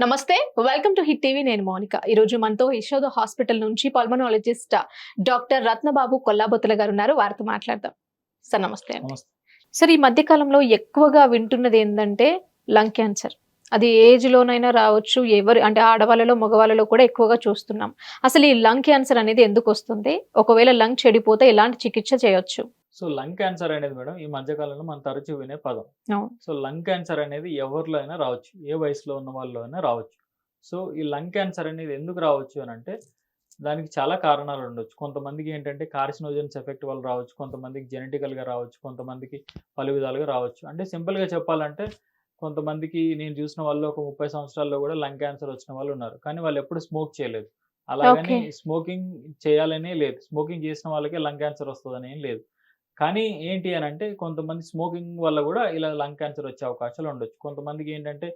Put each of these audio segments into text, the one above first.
నమస్తే welcome to hit TV నేను మౌనిక. ఈ రోజు మనతో యశోద హాస్పిటల్ నుంచి పల్మనాలజిస్ట్ డాక్టర్ రత్నబాబు కొల్లాబొత్తుల గారు ఉన్నారు. వారితో మాట్లాడదాం. సార్ నమస్తే అండి. సార్ ఈ మధ్య కాలంలో ఎక్కువగా వింటున్నది ఏంటంటే లంగ్ క్యాన్సర్. అది ఏజ్ లోనైనా రావచ్చు ఎవరు అంటే ఆడవాళ్ళలో మగవాళ్ళలో కూడా ఎక్కువగా చూస్తున్నాం. అసలు ఈ లంగ్ క్యాన్సర్ అనేది ఎందుకు వస్తుంది? ఒకవేళ లంగ్ చెడిపోతే ఎలాంటి చికిత్స చేయొచ్చు? సో లంగ్ క్యాన్సర్ అనేది మేడం ఈ మధ్యకాలంలో మనం తరచూ వినే పదం. సో లంగ్ క్యాన్సర్ అనేది ఎవరిలో అయినా రావచ్చు. ఏ వయసులో ఉన్న వాళ్ళలో అయినా రావచ్చు. సో ఈ లంగ్ క్యాన్సర్ అనేది ఎందుకు రావచ్చు అని అంటే దానికి చాలా కారణాలు ఉండొచ్చు. కొంతమందికి ఏంటంటే కార్సినోజన్స్ ఎఫెక్ట్ వల్ల రావచ్చు. కొంతమందికి జెనెటికల్గా రావచ్చు. కొంతమందికి పలు విధాలుగా రావచ్చు. అంటే సింపుల్గా చెప్పాలంటే కొంతమందికి నేను చూసిన వాళ్ళు ఒక ముప్పై సంవత్సరాల్లో కూడా లంగ్ క్యాన్సర్ వచ్చిన వాళ్ళు ఉన్నారు. కానీ వాళ్ళు ఎప్పుడు స్మోక్ చేయలేదు. అలాగని. స్మోకింగ్ చేయాలనే లేదు. స్మోకింగ్ చేసిన వాళ్ళకే లంగ్ క్యాన్సర్ వస్తుందని ఏం లేదు. కానీ ఏంటి అని అంటే కొంతమంది స్మోకింగ్ వల్ల కూడా ఇలా లంగ్ క్యాన్సర్ వచ్చే అవకాశాలు ఉండొచ్చు. కొంతమందికి ఏంటంటే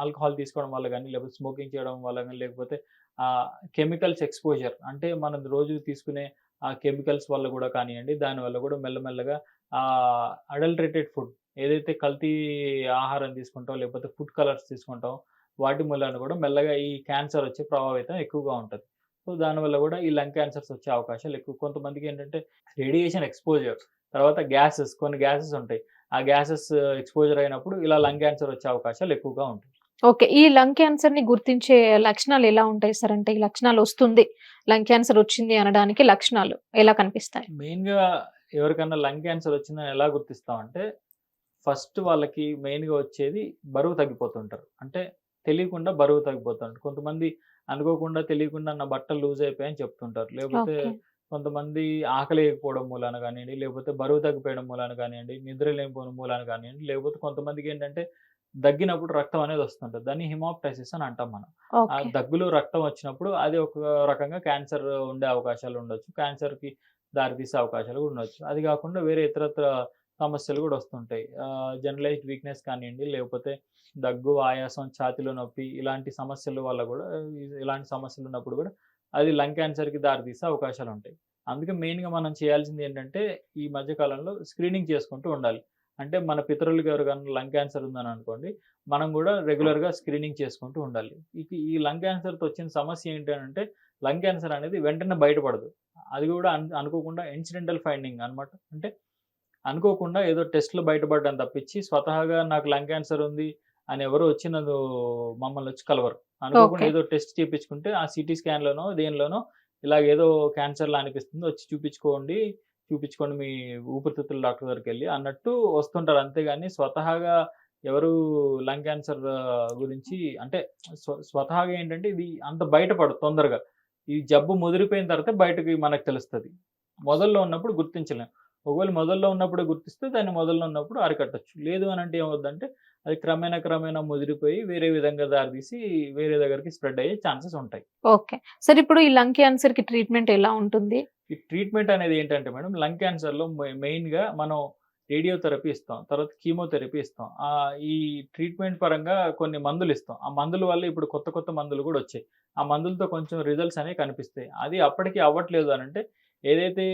ఆల్కహాల్ తీసుకోవడం వల్ల కానీ లేకపోతే స్మోకింగ్ చేయడం వల్ల కానీ లేకపోతే కెమికల్స్ ఎక్స్పోజర్ అంటే మనం రోజు తీసుకునే ఆ కెమికల్స్ వల్ల కూడా కానివ్వండి దానివల్ల కూడా మెల్లమెల్లగా అడల్టరేటెడ్ ఫుడ్ ఏదైతే కల్తీ ఆహారం తీసుకుంటాం లేకపోతే ఫుడ్ కలర్స్ తీసుకుంటాం వాటి మూలాన కూడా మెల్లగా ఈ క్యాన్సర్ వచ్చే ప్రభావితం ఎక్కువగా ఉంటుంది. సో దానివల్ల కూడా ఈ లంగ్ క్యాన్సర్స్ వచ్చే అవకాశాలు ఎక్కువ. కొంతమందికి ఏంటంటే రేడియేషన్ ఎక్స్పోజర్ తర్వాత గ్యాసెస్ కొన్ని గ్యాసెస్ ఉంటాయి. ఆ గ్యాసెస్ ఎక్స్పోజర్ అయినప్పుడు ఇలా లంగ్ క్యాన్సర్ వచ్చే అవకాశాలు ఎక్కువగా ఉంటాయి. ఓకే. ఈ లంగ్ క్యాన్సర్ని గుర్తించే లక్షణాలు ఎలా ఉంటాయి సార్? అంటే ఈ లక్షణాలు వస్తుంది. లంగ్ క్యాన్సర్ వచ్చింది అనడానికి లక్షణాలు ఎలా కనిపిస్తాయి? మెయిన్గా ఎవరికన్నా లంగ్ క్యాన్సర్ వచ్చిందని ఎలా గుర్తిస్తామంటే ఫస్ట్ వాళ్ళకి మెయిన్గా వచ్చేది బరువు తగ్గిపోతుంటారు. అంటే తెలియకుండా బరువు తగ్గిపోతుంటారు. కొంతమంది అనుకోకుండా తెలియకుండా నా బట్టలు లూజ్ అయిపోయాయని చెప్తుంటారు. లేకపోతే కొంతమంది ఆకలి వేయకపోవడం మూలాన కానివ్వండి లేకపోతే బరువు తగ్గిపోయడం మూలాన కానివ్వండి నిద్ర లేకపోవడం మూలాన కానివ్వండి లేకపోతే కొంతమందికి ఏంటంటే దగ్గినప్పుడు రక్తం అనేది వస్తుంటుంది. దాన్ని హిమోప్టైసిస్ అని అంటాం మనం. ఆ దగ్గులో రక్తం వచ్చినప్పుడు అది ఒక రకంగా క్యాన్సర్ ఉండే అవకాశాలు ఉండొచ్చు. క్యాన్సర్కి దారితీసే అవకాశాలు కూడా ఉండొచ్చు. అది కాకుండా వేరే ఇతరత్ర సమస్యలు కూడా వస్తుంటాయి. జనరలైజ్డ్ వీక్నెస్ కానివ్వండి లేకపోతే దగ్గు ఆయాసం ఛాతిలో నొప్పి ఇలాంటి సమస్యల వల్ల కూడా ఇలాంటి సమస్యలు ఉన్నప్పుడు కూడా అది లంగ్ క్యాన్సర్కి దారితీసే అవకాశాలు ఉంటాయి. అందుకే మెయిన్గా మనం చేయాల్సింది ఏంటంటే ఈ మధ్యకాలంలో స్క్రీనింగ్ చేసుకుంటూ ఉండాలి. అంటే మన పితరులకి ఎవరికైనా లంగ్ క్యాన్సర్ ఉందని అనుకోండి మనం కూడా రెగ్యులర్గా స్క్రీనింగ్ చేసుకుంటూ ఉండాలి. ఈ లంగ్ క్యాన్సర్తో వచ్చిన సమస్య ఏంటి అని అంటే లంగ్ క్యాన్సర్ అనేది వెంటనే బయటపడదు. అది కూడా అన్- అనుకోకుండా ఇన్సిడెంటల్ ఫైండింగ్ అనమాట అంటే అనుకోకుండా ఏదో టెస్ట్లు బయటపడడం తప్పించి స్వతహాగా నాకు లంగ్ క్యాన్సర్ ఉంది అని ఎవరు వచ్చి నన్ను మమ్మల్ని వచ్చి కలవరు. అనుకోకుండా. ఏదో టెస్ట్ చేయించుకుంటే ఆ సిటీ స్కాన్లోనో దేనిలోనో ఇలాగ ఏదో క్యాన్సర్లా అనిపిస్తుంది వచ్చి చూపించుకోండి చూపించుకోండి మీ ఊపిరితిత్తుల డాక్టర్ దగ్గరికి వెళ్ళి అన్నట్టు వస్తుంటారు. అంతేగాని స్వతహాగా ఎవరు లంగ్ క్యాన్సర్ గురించి అంటే స్వ- స్వతహాగా ఏంటంటే ఇది అంత బయటపడదు తొందరగా. ఈ జబ్బు ముదిరిపోయిన తర్వాత బయటకి మనకు తెలుస్తుంది. మొదల్లో ఉన్నప్పుడు గుర్తించలేం. ఒకవేళ మొదల్లో ఉన్నప్పుడు గుర్తిస్తే దాన్ని మొదల్లో ఉన్నప్పుడు అరికట్టచ్చు లేదు అని అంటే ఏమవుద్దంటే అది క్రమేణా క్రమేణా ముదిరిపోయి వేరే విధంగా దారితీసి వేరే దగ్గరికి స్ప్రెడ్ అయ్యే ఛాన్సెస్ ఉంటాయి. ఓకే. సార్ ఇప్పుడు ఈ లంగ్ క్యాన్సర్కి ట్రీట్మెంట్ ఎలా ఉంటుంది? ఈ ట్రీట్మెంట్ అనేది ఏంటంటే మేడం లంగ్ క్యాన్సర్లో మెయిన్గా మనం రేడియోథెరపీ ఇస్తాం తర్వాత కీమోథెరపీ ఇస్తాం. ఆ ఈ ట్రీట్మెంట్ పరంగా కొన్ని మందులు ఇస్తాం. ఆ మందుల వల్ల ఇప్పుడు కొత్త కొత్త మందులు కూడా వచ్చాయి. ఆ మందులతో కొంచెం రిజల్ట్స్ అనేవి కనిపిస్తాయి. అది అప్పటికి అవ్వట్లేదు అని అంటే ఏదైతే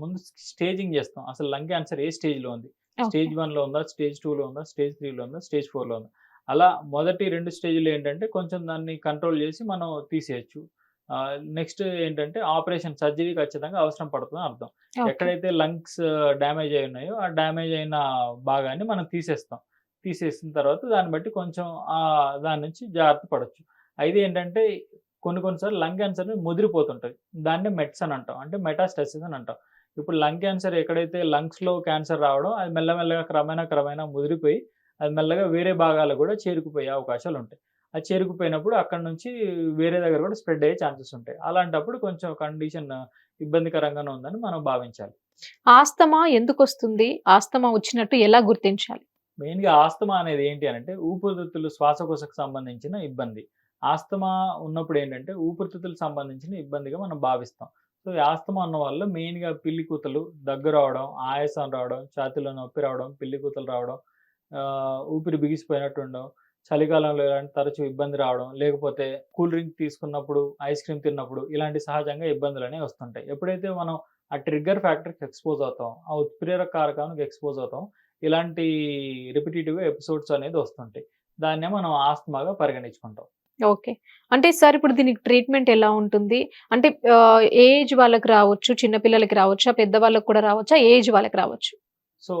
ముందు స్టేజింగ్ చేస్తాం. అసలు లంగ్ క్యాన్సర్ ఏ స్టేజ్లో ఉంది? స్టేజ్ వన్లో ఉందా? స్టేజ్ టూలో ఉందా? స్టేజ్ త్రీలో ఉందా? స్టేజ్ ఫోర్లో ఉందా? అలా మొదటి రెండు స్టేజ్లు ఏంటంటే కొంచెం దాన్ని కంట్రోల్ చేసి మనం తీసేయచ్చు. నెక్స్ట్ ఏంటంటే ఆపరేషన్ సర్జరీ ఖచ్చితంగా అవసరం పడుతుంది అర్థం. ఎక్కడైతే లంగ్స్ డ్యామేజ్ అయి ఉన్నాయో ఆ డ్యామేజ్ అయిన భాగాన్ని మనం తీసేస్తాం. తీసేసిన తర్వాత దాన్ని బట్టి కొంచెం దాని నుంచి జాగ్రత్త పడవచ్చు అయితే ఏంటంటే కొన్ని కొన్నిసార్లు లంగ్ క్యాన్సర్ ముదిరిపోతుంటుంది దాన్ని మెట్స్ అని అంటాం. అంటే మెటాస్టసిస్ అని అంటాం. ఇప్పుడు లంగ్ క్యాన్సర్ ఎక్కడైతే లంగ్స్లో క్యాన్సర్ రావడం అది మెల్లమెల్లగా క్రమేణా క్రమేణా ముదిరిపోయి అది మెల్లగా వేరే భాగాలు కూడా చేరుకుపోయే అవకాశాలు ఉంటాయి. అది చేరుకుపోయినప్పుడు అక్కడ నుంచి వేరే దగ్గర కూడా స్ప్రెడ్ అయ్యే ఛాన్సెస్ ఉంటాయి. అలాంటప్పుడు కొంచెం కండిషన్ ఇబ్బందికరంగానే ఉందని మనం భావించాలి. ఆస్తమా ఎందుకు వస్తుంది? ఆస్తమా వచ్చినట్టు ఎలా గుర్తించాలి? మెయిన్గా ఆస్తమా అనేది ఏంటి అని అంటే ఊపిరితిత్తులు శ్వాసకోశకు సంబంధించిన ఇబ్బంది. ఆస్తమా ఉన్నప్పుడు ఏంటంటే ఊపిరితిత్తులకు సంబంధించిన ఇబ్బందిగా మనం భావిస్తాం. సో ఈ ఆస్తమా ఉన్న వాళ్ళు మెయిన్గా పిల్లి కూతలు దగ్గు రావడం ఆయాసం రావడం ఛాతీలో నొప్పి రావడం పిల్లి కూతలు రావడం ఊపిరి బిగిసిపోయినట్టు ఉండడం చలికాలంలో ఇలాంటి తరచూ ఇబ్బంది రావడం లేకపోతే కూల్ డ్రింక్ తీసుకున్నప్పుడు ఐస్ క్రీమ్ తిన్నప్పుడు ఇలాంటి సహజంగా ఇబ్బందులు అనేవి వస్తుంటాయి. ఎప్పుడైతే మనం ఆ ట్రిగ్గర్ ఫ్యాక్టర్కి ఎక్స్పోజ్ అవుతాం ఆ ఉత్ప్రేరక కారకానికి ఎక్స్పోజ్ అవుతాం ఇలాంటి రిపిటేటివ్ ఎపిసోడ్స్ అనేది వస్తుంటాయి. దాన్నే మనం ఆస్తమాగా పరిగణించుకుంటాం. ఓకే. అంటే సార్ ఇప్పుడు దీనికి ట్రీట్మెంట్ ఎలా ఉంటుంది? అంటే ఏజ్ వాళ్ళకి రావచ్చు, చిన్నపిల్లలకి రావచ్చా పెద్ద పెద్దవాళ్ళకి కూడా రావచ్చా? ఏజ్ వాళ్ళకి రావచ్చు. సో,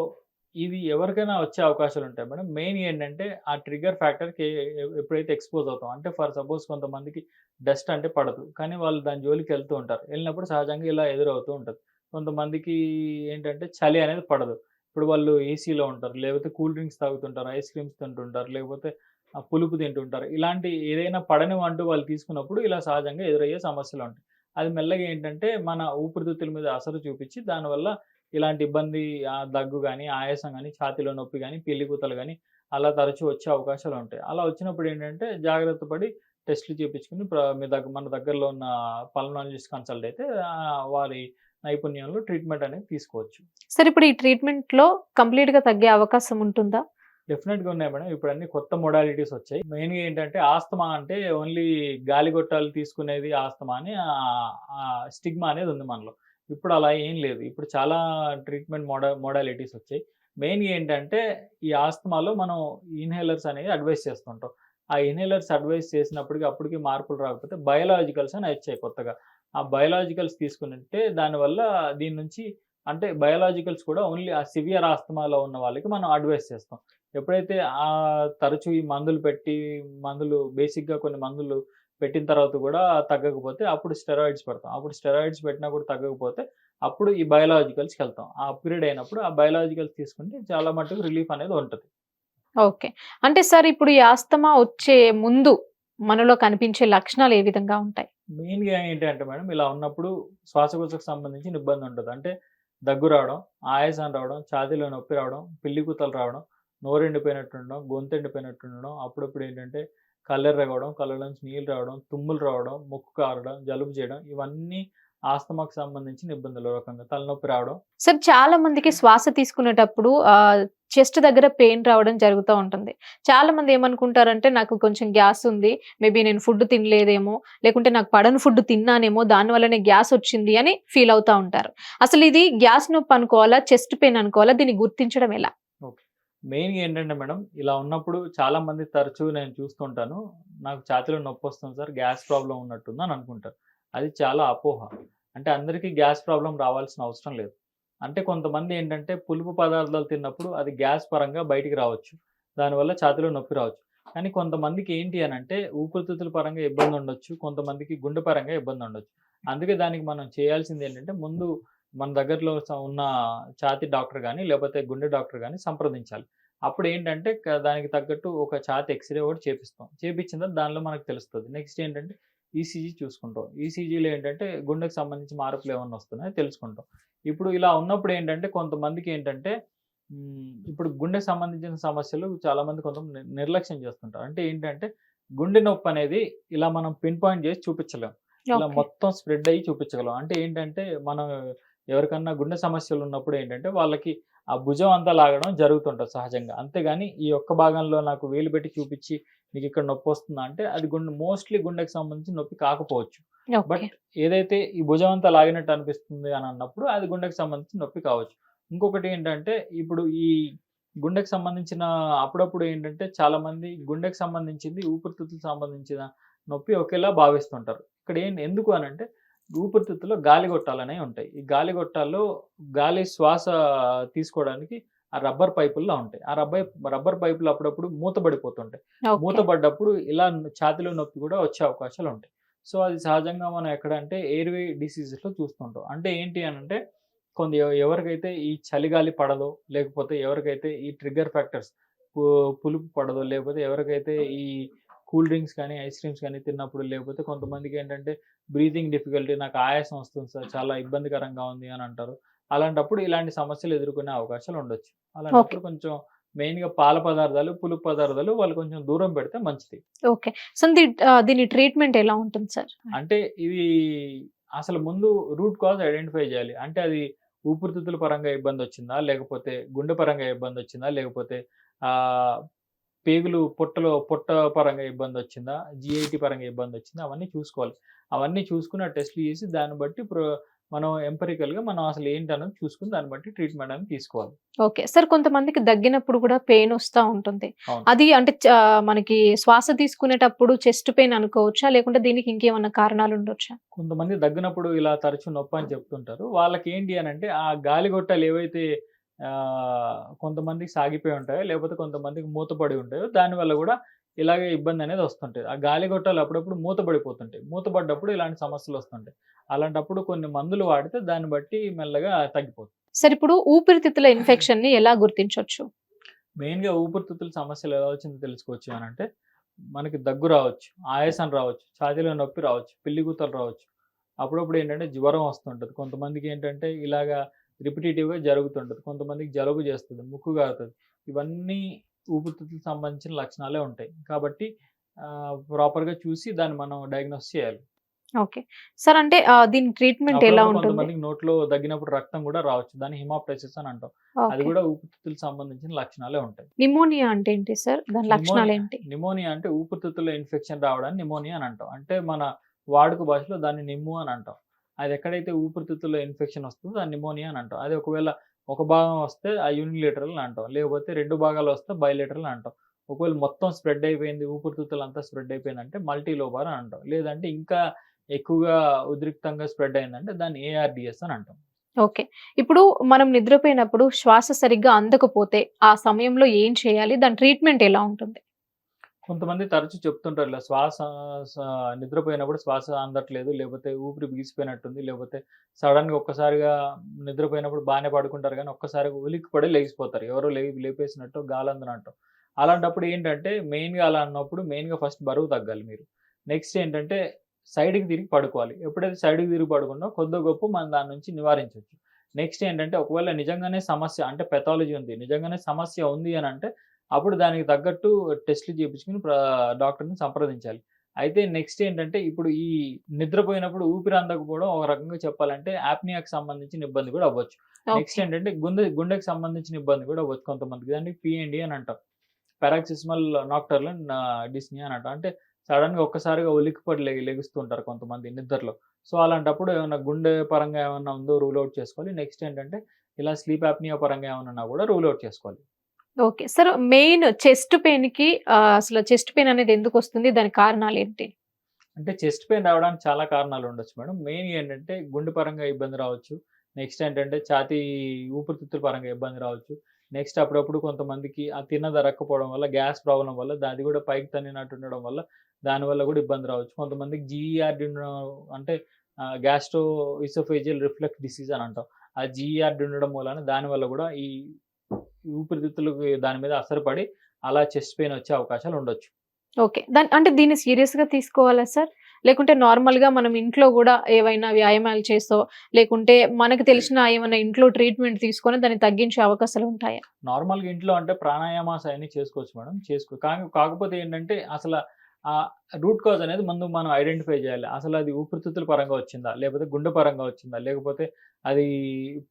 ఇది ఎవరికైనా వచ్చే అవకాశాలు ఉంటాయి మేడం. మెయిన్ ఏంటంటే ఆ ట్రిగర్ ఫ్యాక్టర్‌కి ఎప్పుడైతే ఎక్స్‌పోజ్ అవుతాం అంటే ఫర్ సపోజ్ కొంతమందికి డస్ట్ అంటే పడదు. కానీ వాళ్ళు దాని జోలికి వెళ్తూ ఉంటారు. వెళ్ళినప్పుడు సహజంగా ఇలా ఎదురవుతూ ఉంటుంది కొంతమందికి ఏంటంటే చలి అనేది పడదు. ఇప్పుడు వాళ్ళు ఏసీలో ఉంటారు. లేకపోతే కూల్ డ్రింక్స్ తాగుతుంటారు. ఐస్ క్రీమ్స్ తింటుంటారు. లేకపోతే పులుపు తింటుంటారు. ఇలాంటి ఏదైనా పడని అంటూ వాళ్ళు తీసుకున్నప్పుడు ఇలా సహజంగా ఎదురయ్యే సమస్యలు ఉంటాయి అది మెల్లగా ఏంటంటే మన ఊపిరితిత్తుల మీద అసలు చూపించి దానివల్ల ఇలాంటి ఇబ్బంది దగ్గు కానీ ఆయాసం కానీ ఛాతీలో నొప్పి కానీ పెళ్ళి కూతలు కానీ అలా తరచూ వచ్చే అవకాశాలు ఉంటాయి అలా వచ్చినప్పుడు ఏంటంటే జాగ్రత్త పడి టెస్ట్‌లు చేపించుకొని మీ దగ్గర మన దగ్గరలో ఉన్న పల్మనాలజిస్ట్ కన్సల్ట్ అయితే వారి నైపుణ్యంలో ట్రీట్మెంట్ అనేది తీసుకోవచ్చు. సార్ ఇప్పుడు ఈ ట్రీట్మెంట్‌లో కంప్లీట్‌గా తగ్గే అవకాశం ఉంటుందా? డెఫినెట్‌గా ఉన్నాయి మేడం. ఇప్పుడు అన్ని కొత్త మోడాలిటీస్ వచ్చాయి. మెయిన్‌గా ఏంటంటే ఆస్తమా అంటే ఓన్లీ గాలిగొట్టాలు తీసుకునేది ఆస్తమా అని స్టిగ్మా అనేది ఉంది మనలో. ఇప్పుడు అలా ఏం లేదు. ఇప్పుడు చాలా ట్రీట్మెంట్ మోడా మోడాలిటీస్ వచ్చాయి. మెయిన్‌గా ఏంటంటే ఈ ఆస్తమాలో మనం ఇన్‌హేలర్స్ అనేవి అడ్వైస్ చేస్తుంటాం. ఆ ఇన్‌హేలర్స్ అడ్వైస్ చేసినప్పటికి అప్పటికి మార్పులు రాకపోతే బయోలాజికల్స్ అని వచ్చాయి కొత్తగా. ఆ బయోలాజికల్స్ తీసుకుంటే దానివల్ల దీని నుంచి అంటే బయోలాజికల్స్ కూడా ఓన్లీ ఆ సివియర్ ఆస్తమాలో ఉన్న వాళ్ళకి మనం అడ్వైస్ చేస్తాం. ఎప్పుడైతే ఆహ్, తరచూ ఈ మందులు పెట్టి మందులు బేసిక్‌గా కొన్ని మందులు పెట్టిన తర్వాత కూడా తగ్గకపోతే అప్పుడు స్టెరాయిడ్స్ పెడతాం. అప్పుడు స్టెరాయిడ్స్ పెట్టినా కూడా తగ్గకపోతే అప్పుడు ఈ బయోలాజికల్స్‌కెళ్తాం. ఆ పీరియడ్ అయినప్పుడు ఆ బయోలాజికల్స్ తీసుకుంటే చాలా మట్టుకు రిలీఫ్ అనేది ఉంటది. ఓకే. అంటే సార్ ఇప్పుడు ఈ ఆస్తమా వచ్చే ముందు మనలో కనిపించే లక్షణాలు ఏ విధంగా ఉంటాయి? మెయిన్‌గా ఏంటంటే మేడం ఇలా ఉన్నప్పుడు శ్వాసకోశకు సంబంధించిన ఇబ్బంది ఉంటది. అంటే దగ్గు రావడం, ఆయాసం రావడం, ఛాతీలో నొప్పి రావడం, పిల్లికూతలు రావడం, నోరు ఎండిపోయినట్టు ఉండడం, గొంతు ఎండిపోయినట్టు ఉండడం, అప్పుడప్పుడు ఏంటంటే కలర్ రగవడం కలర్ నుంచి నీళ్ళు రావడం, తుమ్ములు రావడం, ముక్కు కారడం, జలుబు చేయడం ఇవన్నీ ఆస్తమాకు సంబంధించిన ఇబ్బందులు రకంగా. తలనొప్పి రావడం. సార్ చాలా మందికి శ్వాస తీసుకునేటప్పుడు చెస్ట్ దగ్గర పెయిన్ రావడం జరుగుతూ ఉంటుంది. చాలా మంది ఏమనుకుంటారంటే నాకు కొంచెం గ్యాస్ ఉంది. మేబీ నేను ఫుడ్ తినలేదేమో, లేకుంటే నాకు పడని ఫుడ్ తిన్నానేమో దానివల్లనే గ్యాస్ వచ్చింది అని ఫీల్ అవుతా ఉంటారు. అసలు ఇది గ్యాస్ నొప్పి అనుకోవాలా? చెస్ట్ పెయిన్ అనుకోవాలా? దీన్ని గుర్తించడం ఎలా? మెయిన్‌గా ఏంటంటే మేడం ఇలా ఉన్నప్పుడు చాలా మంది తరచూ నేను చూస్తుంటాను. నాకు చాతీలో నొప్పి వస్తుంది సార్ గ్యాస్ ప్రాబ్లం ఉన్నట్టుంది అని అనుకుంటారు. అది చాలా అపోహ. అంటే అందరికీ గ్యాస్ ప్రాబ్లం రావాల్సిన అవసరం లేదు. అంటే కొంతమంది ఏంటంటే పులుపు పదార్థాలు తిన్నప్పుడు అది గ్యాస్ పరంగా బయటికి రావచ్చు. దానివల్ల ఛాతిలో నొప్పి రావచ్చు. కానీ కొంతమందికి ఏంటి అని అంటే ఊపిరితిత్తుల పరంగా ఇబ్బంది ఉండొచ్చు. కొంతమందికి గుండె పరంగా ఇబ్బంది ఉండొచ్చు. అందుకే దానికి మనం చేయాల్సింది ఏంటంటే ముందు మన దగ్గరలో ఉన్న ఛాతీ డాక్టర్ గాని, లేకపోతే గుండె డాక్టర్ గాని సంప్రదించాలి. అప్పుడు ఏంటంటే దానికి తగ్గట్టు ఒక ఛాతీ ఎక్స్‌రే ఒకటి చేపిస్తాం. చేపించిన తర్వాత దానిలో మనకు తెలుస్తది. నెక్స్ట్ ఏంటంటే ఈసీజీ చూసుకుంటాం. ఈసీజీలో ఏంటంటే గుండెకు సంబంధించి మార్పులు ఏమన్నా వస్తున్నాయో తెలుసుకుంటాం. ఇప్పుడు ఇలా ఉన్నప్పుడు ఏంటంటే కొంతమందికి ఏంటంటే ఇప్పుడు గుండెకు సంబంధించిన సమస్యలు చాలామంది ని నిర్లక్ష్యం చేస్తుంటారు. అంటే ఏంటంటే గుండె నొప్పి అనేది ఇలా మనం పిన్ పాయింట్ చేసి చూపించలేం. ఇలా. మొత్తం స్ప్రెడ్ అయ్యి చూపించగలం. అంటే ఏంటంటే మనం ఎవరికన్నా గుండె సమస్యలు ఉన్నప్పుడు ఏంటంటే వాళ్ళకి ఆ భుజం అంతా లాగడం జరుగుతుంటది సహజంగా. అంతేగాని ఈ ఒక్క భాగంలో నాకు వేలు పెట్టి చూపించి మీకు ఇక్కడ నొప్పొస్తుందా అంటే అది గుండె మోస్ట్‌లీ గుండెకి సంబంధించి నొప్పి కాకపోవచ్చు. బట్. ఏదైతే ఈ భుజం అంతా లాగినట్టు అనిపిస్తుంది అని అన్నప్పుడు అది గుండెకి సంబంధించిన నొప్పి కావచ్చు. ఇంకొకటి ఏంటంటే ఇప్పుడు ఈ గుండెకి సంబంధించిన అప్పుడప్పుడు ఏంటంటే చాలామంది గుండెకి సంబంధించింది ఊపిరితిత్తులకు సంబంధించిన నొప్పి ఒకేలా భావిస్తుంటారు. ఇక్కడ ఏంటి ఎందుకు అనంటే ఊపిరితిత్తులో గాలిగొట్టాలనేవి ఉంటాయి. ఈ గాలిగొట్టాల్లో గాలి శ్వాస తీసుకోవడానికి ఆ రబ్బర్ పైపుల్లా ఉంటాయి. ఆ రబ్బై రబ్బర్ పైపులు అప్పుడప్పుడు మూతబడిపోతుంటాయి. మూతబడ్డప్పుడు ఇలా ఛాతీలో నొప్పి కూడా వచ్చే అవకాశాలు ఉంటాయి. సో అది సహజంగా మనం ఎక్కడంటే ఎయిర్‌వే డిసీజెస్‌లో చూస్తుంటాం. అంటే ఏంటి అనంటే కొంత ఎ ఎవరికైతే ఈ చలిగాలి పడదో, లేకపోతే ఎవరికైతే ఈ ట్రిగ్గర్ ఫ్యాక్టర్స్ పులుపు పడదో, లేకపోతే ఎవరికైతే ఈ కూల్ డ్రింక్స్ కానీ, ఐస్ క్రీమ్స్ కానీ తిన్నప్పుడు లేకపోతే కొంతమందికి ఏంటంటే బ్రీతింగ్ డిఫికల్టీ నాకు ఆయాసం వస్తుంది సార్ చాలా ఇబ్బందికరంగా ఉంది అని అంటారు. అలాంటప్పుడు ఇలాంటి సమస్యలు ఎదుర్కొనే అవకాశాలు ఉండొచ్చు. అలాంటప్పుడు కొంచెం మెయిన్‌గా పాల పదార్థాలు, పులుపు పదార్థాలు వాళ్ళు కొంచెం దూరం పెడితే మంచిది. ఓకే. సో దీని ట్రీట్మెంట్ ఎలా ఉంటుంది సార్? అంటే ఇది అసలు ముందు రూట్ కాజ్ ఐడెంటిఫై చేయాలి. అంటే అది ఊపిరితిత్తుల పరంగా ఇబ్బందొచ్చిందా? లేకపోతే గుండె పరంగా ఇబ్బందొచ్చిందా? లేకపోతే ఆహ్, పేగులు పొట్టలో పొట్ట పరంగా ఇబ్బందొచ్చిందా? జీఐటీ పరంగా ఇబ్బందొచ్చిందా? అవన్నీ చూసుకోవాలి. అవన్నీ చూసుకొని ఆ టెస్ట్‌లు చేసి దాన్ని బట్టి మనం empirical గా మనం అసలు ఏంటన్నది చూసుకొని దాన్ని బట్టి ట్రీట్మెంట్ అనేది తీసుకోవాలి. ఓకే. సార్ కొంతమందికి దగ్గినప్పుడు కూడా పెయిన్ వస్తూ ఉంటుంది. అది అంటే మనకి శ్వాస తీసుకునేటప్పుడు చెస్ట్ పెయిన్ అనుకోవచ్చా? లేకుంటే దీనికి ఇంకేమన్నా కారణాలు ఉండొచ్చా? కొంతమంది దగ్గినప్పుడు ఇలా తరచు నొప్పి అని చెప్తుంటారు. వాళ్ళకి ఏంటి అని అంటే ఆ గాలి గొట్టాలు ఏవైతే కొంతమందికి సాగిపోయి ఉంటాయో లేకపోతే కొంతమందికి మూతపడి ఉంటాయో దానివల్ల కూడా ఇలాగే ఇబ్బంది అనేది వస్తుంటుంది ఆ గాలి గొట్టాలు అప్పుడప్పుడు మూతపడిపోతుంటాయి మూతపడ్డప్పుడు ఇలాంటి సమస్యలు వస్తుంటాయి. అలాంటప్పుడు కొన్ని మందులు వాడితే దాన్ని బట్టి మెల్లగా తగ్గిపోతుంది. సార్ ఇప్పుడు ఊపిరితిత్తుల ఇన్ఫెక్షన్ని ఎలా గుర్తించవచ్చు మెయిన్గా ఊపిరితిత్తుల సమస్యలు ఎలా వచ్చిందో తెలుసుకోవచ్చు అని అంటే మనకి దగ్గు రావచ్చు ఆయాసం రావచ్చు ఛాతీలో నొప్పి రావచ్చు పిల్లి కూతలు రావచ్చు. అప్పుడప్పుడు ఏంటంటే జ్వరం వస్తుంటుంది. కొంతమందికి ఏంటంటే ఇలాగా రిపిటేటివ్గా జరుగుతుంటుంది. కొంతమందికి జలుబు చేస్తుంది ముక్కు కారుతుంది. ఇవన్నీ ఊపిరితిత్తులకు సంబంధించిన లక్షణాలే ఉంటాయి. కాబట్టి ప్రాపర్గా చూసి దాన్ని మనం డయాగ్నోస్ చేయాలి. ఓకే. సార్ అంటే దీని ట్రీట్మెంట్ ఎలా ఉంటుంది? నోట్లో దగ్గినప్పుడు రక్తం కూడా రావచ్చు. దాన్ని హిమాప్టైసిస్ అని అంటాం. అది. కూడా ఊపిరితిత్తులకు సంబంధించిన లక్షణాలే ఉంటాయి. నిమోనియా అంటే ఏంటి సార్? దాని లక్షణాలు ఏంటి? నిమోనియా అంటే ఊపిరితిత్తుల్లో ఇన్ఫెక్షన్ రావడాన్ని నిమోనియా అని అంటాం. అంటే మన వాడుక భాషలో దాన్ని నిమ్ము అని అంటాం. అది ఎక్కడైతే ఊపిరితిత్తుల్లో ఇన్ఫెక్షన్ వస్తుందో దాన్ని నిమోనియా అని అంటాం. అది ఒకవేళ ఒక భాగం వస్తే ఆ యూనిలీటరల్ అంటాం. లేకపోతే రెండు భాగాలు వస్తే బయలేటరల్ అంటాం. ఒకవేళ మొత్తం స్ప్రెడ్ అయిపోయింది ఊపిరితిత్తులు అంతా స్ప్రెడ్ అయిపోయిందంటే మల్టీ లోబార్ అని అంటాం. లేదంటే ఇంకా ఎక్కువగా ఉద్రిక్తంగా స్ప్రెడ్ అయిందంటే దాన్ని ఏఆర్డిఎస్ అని అంటాం. ఓకే. ఇప్పుడు మనం నిద్రపోయినప్పుడు శ్వాస సరిగ్గా అందకపోతే ఆ సమయంలో ఏం చేయాలి? దాని ట్రీట్మెంట్ ఎలా ఉంటుంది? కొంతమంది తరచూ చెప్తుంటారు ఇలా శ్వాస నిద్రపోయినప్పుడు శ్వాస అందట్లేదు లేకపోతే ఊపిరి బిగిసిపోయినట్టుంది లేకపోతే సడన్గా ఒక్కసారిగా నిద్రపోయినప్పుడు బాగానే పడుకుంటారు కానీ ఒక్కసారిగా ఉలిక్కి పడి లేచిపోతారు. ఎవరో లే లేపేసినట్టు గాలందనట్టు. అలాంటప్పుడు ఏంటంటే మెయిన్గా అలా అన్నప్పుడు మెయిన్గా ఫస్ట్ బరువు తగ్గాలి మీరు. నెక్స్ట్ ఏంటంటే సైడ్కి తిరిగి పడుకోవాలి. ఎప్పుడైతే సైడ్కి తిరిగి పడుకున్నా కొద్ది గొప్ప మనం దాని నుంచి నివారించవచ్చు. నెక్స్ట్ ఏంటంటే ఒకవేళ నిజంగానే సమస్య అంటే పెథాలజీ ఉంది. నిజంగానే సమస్య ఉంది అని అంటే అప్పుడు దానికి తగ్గట్టు టెస్ట్లు చేయించుకుని డాక్టర్ని సంప్రదించాలి. అయితే నెక్స్ట్ ఏంటంటే ఇప్పుడు ఈ నిద్రపోయినప్పుడు ఊపిరి అందకపోవడం ఒక రకంగా చెప్పాలంటే యాప్నియాకి సంబంధించిన ఇబ్బంది కూడా అవ్వచ్చు. నెక్స్ట్ ఏంటంటే గుండె గుండెకి సంబంధించిన ఇబ్బంది కూడా అవ్వచ్చు కొంతమందికి. దాన్ని పిఎండి అని అంటాం. పారాక్సిస్మల్ నాక్టర్లు డిస్నీ అని అంటాం. అంటే సడన్గా ఒక్కసారిగా ఉలిక్కిపడి లెగి లెగుస్తుంటారు కొంతమంది నిద్రలో. సో అలాంటప్పుడు ఏమైనా గుండె పరంగా ఏమైనా ఉందో రూల్ అవుట్ చేసుకోవాలి. నెక్స్ట్ ఏంటంటే ఇలా స్లీప్ యాప్నియా పరంగా ఏమైనా కూడా రూల్ అవుట్ చేసుకోవాలి. ఓకే. సార్ మెయిన్ చెస్ట్ పెయిన్కి అసలు చెస్ట్ పెయిన్ అనేది ఎందుకు వస్తుంది? దాని కారణాలు ఏంటి అంటే చెస్ట్ పెయిన్ రావడానికి చాలా కారణాలు ఉండొచ్చు మేడం. మెయిన్ ఏంటంటే గుండె పరంగా ఇబ్బంది రావచ్చు. నెక్స్ట్ ఏంటంటే ఛాతీ ఊపిరితిత్తుల పరంగా ఇబ్బంది రావచ్చు. నెక్స్ట్ అప్పుడప్పుడు కొంతమందికి ఆ తిన్నది రక్కపోవడం వల్ల గ్యాస్ ప్రాబ్లం వల్ల దాది కూడా పైకి తన్నినట్టు ఉండడం వల్ల దానివల్ల కూడా ఇబ్బంది రావచ్చు. కొంతమందికి జీఈఆర్డి అంటే గ్యాస్ట్రో ఇసోఫేజియల్ రిఫ్లెక్స్ డిసీజ్ అని అంటాం. ఆ జీఈఆర్డి ఉండడం వలన దానివల్ల కూడా ఈ ఊపిరితిత్తులకు దాని మీద అసరపడి అలా చెస్ట్ పెయిన్ వచ్చే అవకాశాలు ఉండొచ్చు. ఓకే. దాని అంటే దీన్ని సీరియస్గా తీసుకోవాలా సార్? లేకుంటే నార్మల్గా మనం ఇంట్లో కూడా ఏవైనా వ్యాయామాలు చేస్తో లేకుంటే మనకు తెలిసిన ఏమైనా ఇంట్లో ట్రీట్మెంట్ తీసుకొని దాన్ని తగ్గించే అవకాశాలు ఉంటాయా? నార్మల్గా ఇంట్లో అంటే ప్రాణాయామాస్ అవన్నీ చేసుకోవచ్చు మేడం. చేసుకో కా- కాకపోతే ఏంటంటే అసలు ఆ రూట్ కాజ్ అనేది ముందు మనం ఐడెంటిఫై చేయాలి. అసలు అది ఊపిరితిత్తుల పరంగా వచ్చిందా? లేకపోతే గుండె పరంగా వచ్చిందా? లేకపోతే అది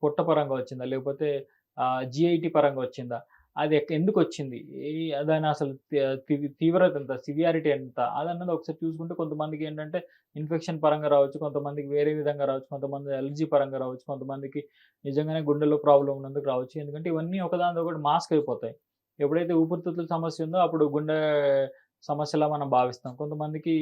పొట్ట పరంగా వచ్చిందా? లేకపోతే జిఐటి పరంగా వచ్చిందా? అది ఎందుకు వచ్చింది? దాని అసలు తీవ్రత ఎంత? సివియారిటీ ఎంత? అదన్నది ఒకసారి చూసుకుంటే కొంతమందికి ఏంటంటే ఇన్ఫెక్షన్ పరంగా రావచ్చు కొంతమందికి వేరే విధంగా రావచ్చు కొంతమంది ఎలర్జీ పరంగా రావచ్చు కొంతమందికి నిజంగానే గుండెలో ప్రాబ్లం ఉన్నందుకు రావచ్చు. ఎందుకంటే ఇవన్నీ ఒకదాని ఒకటి మాస్క్ అయిపోతాయి. ఎప్పుడైతే ఊపిరితిత్తుల సమస్య ఉందో అప్పుడు గుండె సమస్యలా మనం భావిస్తాం. కొంతమందికి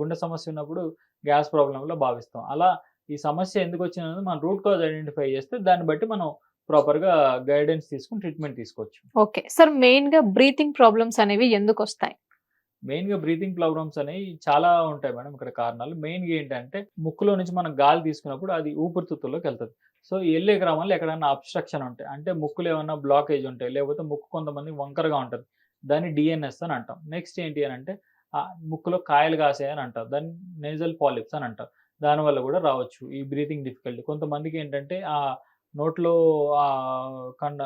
గుండె సమస్య ఉన్నప్పుడు గ్యాస్ ప్రాబ్లంలో భావిస్తాం. అలా ఈ సమస్య ఎందుకు వచ్చిందనేది మనం రూట్ కాజ్ ఐడెంటిఫై చేస్తే దాన్ని బట్టి మనం ప్రాపర్గా గైడెన్స్ తీసుకుని ట్రీట్మెంట్ తీసుకోవచ్చు. ఓకే. సార్ మెయిన్గా బ్రీతింగ్ ప్రాబ్లమ్స్ అనేవి ఎందుకు వస్తాయి? మెయిన్గా బ్రీతింగ్ ప్రాబ్లమ్స్ అనేవి చాలా ఉంటాయి మేడం ఇక్కడ కారణాలు. మెయిన్గా ఏంటంటే ముక్కులో నుంచి మనం గాలి తీసుకున్నప్పుడు అది ఊపిరితిత్తుల్లోకి వెళ్తుంది. సో వెళ్ళే క్రమంలో ఎక్కడైనా అబ్స్ట్రక్షన్ ఉంటాయి అంటే ముక్కులో ఏమైనా బ్లాకేజ్ ఉంటాయి లేకపోతే ముక్కు కొంతమంది వంకరగా ఉంటుంది దాన్ని డిఎన్ఎస్ అని అంటాం. నెక్స్ట్ ఏంటి అని అంటే ఆ ముక్కులో కాయలు కాసాయి అని అంటాం దాన్ని నేజల్ పాలిప్స్ అని అంటాం. దానివల్ల కూడా రావచ్చు ఈ బ్రీతింగ్ డిఫికల్టీ. కొంతమందికి ఏంటంటే ఆ నోట్లో ఆ కండ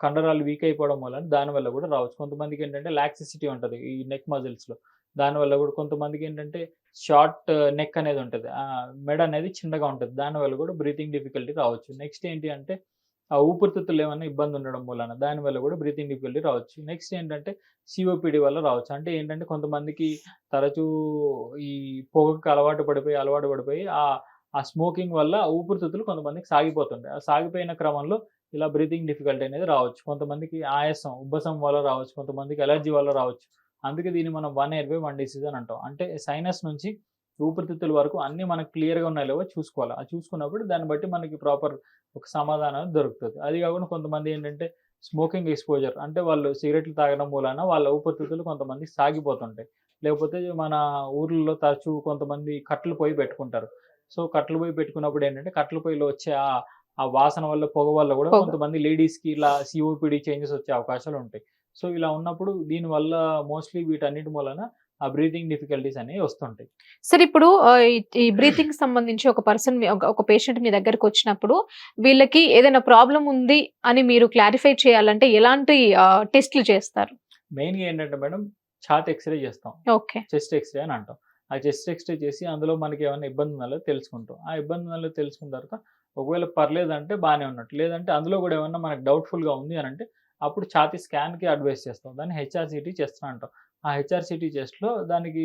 కండరాలు వీక్ అయిపోవడం వల్ల దానివల్ల కూడా రావచ్చు. కొంతమందికి ఏంటంటే లాక్సిసిటీ ఉంటుంది ఈ నెక్ మజిల్స్లో దానివల్ల కూడా కొంతమందికి ఏంటంటే షార్ట్ నెక్ uh, అనేది ఉంటుంది. ఆ మెడ అనేది చిన్నగా ఉంటుంది. దానివల్ల కూడా బ్రీతింగ్ డిఫికల్టీ రావచ్చు. నెక్స్ట్ ఏంటి అంటే ఆ ఊపిరితిత్తులు ఏమైనా ఇబ్బంది ఉండడం వలన దానివల్ల కూడా బ్రీతింగ్ డిఫికల్టీ రావచ్చు. నెక్స్ట్ ఏంటంటే సిఓపిడి వల్ల రావచ్చు. అంటే ఏంటంటే కొంతమందికి తరచూ ఈ పొగకు అలవాటు పడిపోయి అలవాటు పడిపోయి ఆ ఆ స్మోకింగ్ వల్ల ఊపిరితిత్తులు కొంతమందికి సాగిపోతుంటాయి. ఆ సాగిపోయిన క్రమంలో ఇలా బ్రీతింగ్ డిఫికల్టీ అనేది రావచ్చు. కొంతమందికి ఆయాసం ఉబ్బసం వల్ల రావచ్చు. కొంతమందికి ఎలర్జీ వల్ల రావచ్చు. అందుకే దీన్ని మనం one air by one disease అని అంటాం. అంటే సైనస్ నుంచి ఊపిరితిత్తుల వరకు అన్ని మనకు క్లియర్గా ఉన్నాయి లేవో చూసుకోవాలి. అది చూసుకున్నప్పుడు దాన్ని బట్టి మనకి ప్రాపర్ ఒక సమాధానం దొరుకుతుంది. అది కాకుండా కొంతమంది ఏంటంటే స్మోకింగ్ ఎక్స్పోజర్ అంటే వాళ్ళు సిగరెట్లు తాగడం మూలాన వాళ్ళ ఊపిరితిత్తులు కొంతమంది సాగిపోతుంటాయి. లేకపోతే మన ఊర్లలో తరచూ కొంతమంది కట్టెలు పోయి పెట్టుకుంటారు. సో కట్టెలు పొయ్యి పెట్టుకున్నప్పుడు ఏంటంటే కట్టెల పొయ్యిలో వచ్చే ఆ ఆ వాసన వల్ల పొగ వల్ల కూడా. కొంతమంది లేడీస్కి ఇలా సిఓపిడి చేంజెస్ వచ్చే అవకాశాలు ఉంటాయి. సో ఇలా ఉన్నప్పుడు దీని వల్ల మోస్ట్లీ వీటన్నిటి మూలన ఆ బ్రీతింగ్ డిఫికల్టీస్ అనేవి వస్తుంటాయి. సార్ ఇప్పుడు ఈ- బ్రీతింగ్ సంబంధించి ఒక పర్సన్ ఒక పేషెంట్ మీ దగ్గరకు వచ్చినప్పుడు వీళ్ళకి ఏదైనా ప్రాబ్లం ఉంది అని మీరు క్లారిఫై చేయాలంటే ఎలాంటి టెస్ట్లు చేస్తారు? మెయిన్గా ఏంటంటే మేడం ఛాత్ ఎక్స్రే చేస్తాం. ఓకే చెస్ట్ ఎక్స్రే అని అంటాం. ఆ చెస్ట్ ఎక్స్రే చేసి అందులో మనకి ఏమైనా ఇబ్బంది ఉందో తెలుసుకుంటాం. ఆ ఇబ్బంది ఉందో తెలుసుకున్న తర్వాత ఒకవేళ పర్లేదంటే బాగానే ఉన్నట్టు. లేదంటే అందులో కూడా ఏమన్నా మనకు డౌట్ఫుల్గా ఉంది అని అంటే అప్పుడు ఛాతీ స్కాన్కి అడ్వైస్ చేస్తాం. దాన్ని హెచ్ఆర్సిటీ చేస్తా అంటాం. ఆ హెచ్ఆర్సిటీ టెస్ట్లో దానికి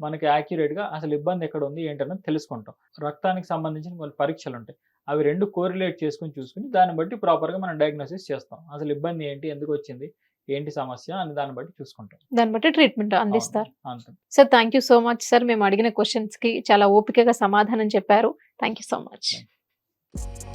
మనకి యాక్యురేట్గా అసలు ఇబ్బంది ఎక్కడ ఉంది ఏంటన్నది తెలుసుకుంటాం. రక్తానికి సంబంధించిన కొన్ని పరీక్షలు ఉంటాయి. అవి రెండు కోరిలేట్ చేసుకుని చూసుకుని దాన్ని బట్టి ప్రాపర్గా మనం డయాగ్నోసిస్ చేస్తాం. అసలు ఇబ్బంది ఏంటి? ఎందుకు వచ్చింది? ఏంటి సమస్య అని దాన్ని బట్టి చూసుకుంటాం. దాన్ని బట్టి ట్రీట్మెంట్ అందిస్తారు. Sir thank you so much sir. మేము అడిగిన క్వశ్చన్స్కి చాలా ఓపికగా సమాధానం చెప్పారు. Thank you so much Thank